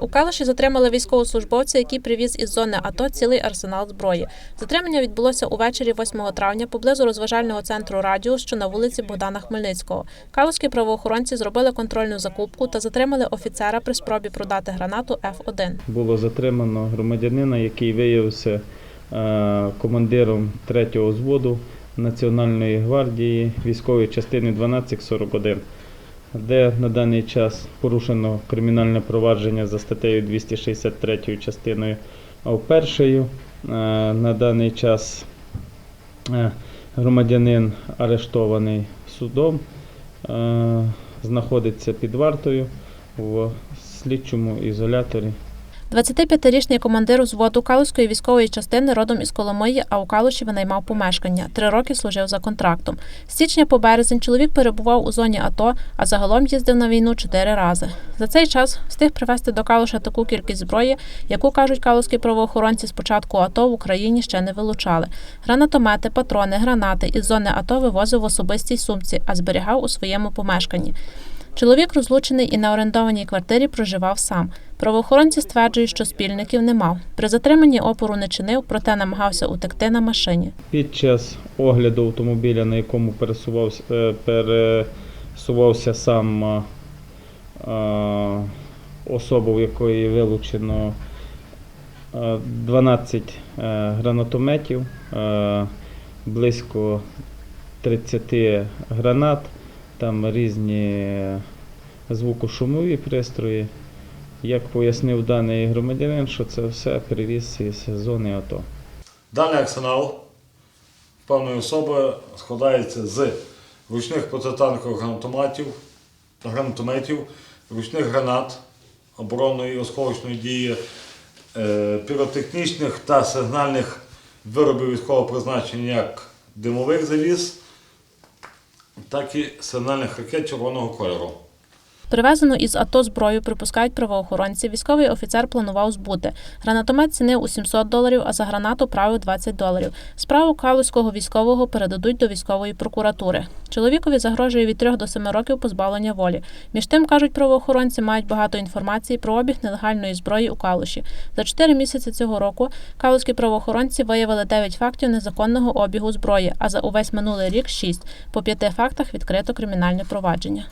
У Калуші затримали військовослужбовця, який привіз із зони АТО цілий арсенал зброї. Затримання відбулося увечері 8 травня поблизу розважального центру Радіус, що на вулиці Богдана Хмельницького. Калуські правоохоронці зробили контрольну закупку та затримали офіцера при спробі продати гранату Ф1. було затримано громадянина, який виявився е, командиром 3-го взводу Національної гвардії військової частини 1241, де на даний час порушено кримінальне провадження за статтею 263 частиною першою. На даний час е, громадянин арештований судом, е, знаходиться під вартою в слідчому ізоляторі 25-річний командир взводу Калуської військової частини родом із Коломиї, а у Калуші винаймав помешкання. Три роки служив за контрактом. З січня по березень чоловік перебував у зоні АТО, а загалом їздив на війну чотири рази. За цей час встиг привезти до Калуша таку кількість зброї, яку кажуть калуські правоохоронці з початку АТО в Україні ще не вилучали. Гранатомети, патрони, гранати із зони АТО вивозив в особистій сумці, а зберігав у своєму помешканні. Чоловік розлучений і на орендованій квартирі проживав сам. Правоохоронці стверджують, що спільників не мав. При затриманні опору не чинив, проте намагався утекти на машині. Під час огляду автомобіля, на якому пересувався, е, пересувався сам е, е, особа, в якої вилучено е, 12 е, гранатометів, близько 30 гранат, там різні звукошумові пристрої. Як пояснив даний громадянин, що це все привіз із зони АТО. Даний арсенал певної особи складається з ручних протитанкових гранатометів, гранатометів, ручних гранат оборонної осколочної дії, е, піротехнічних та сигнальних виробів військового призначення як димових завіс, так і сигнальних ракет червоного кольору. Привезену із АТО зброю припускають правоохоронці. Військовий офіцер планував збути. Гранатомет цінив у 700 доларів, а за гранату правив 20 доларів. Справу калузького військового передадуть до військової прокуратури. Чоловікові загрожує від 3 до 7 років позбавлення волі. Між тим, кажуть правоохоронці, мають багато інформації про обіг нелегальної зброї у Калуші. За 4 місяці цього року калузькі правоохоронці виявили 9 фактів незаконного обігу зброї, а за увесь минулий рік 6. По п'яти фактах відкрито кримінальне провадження.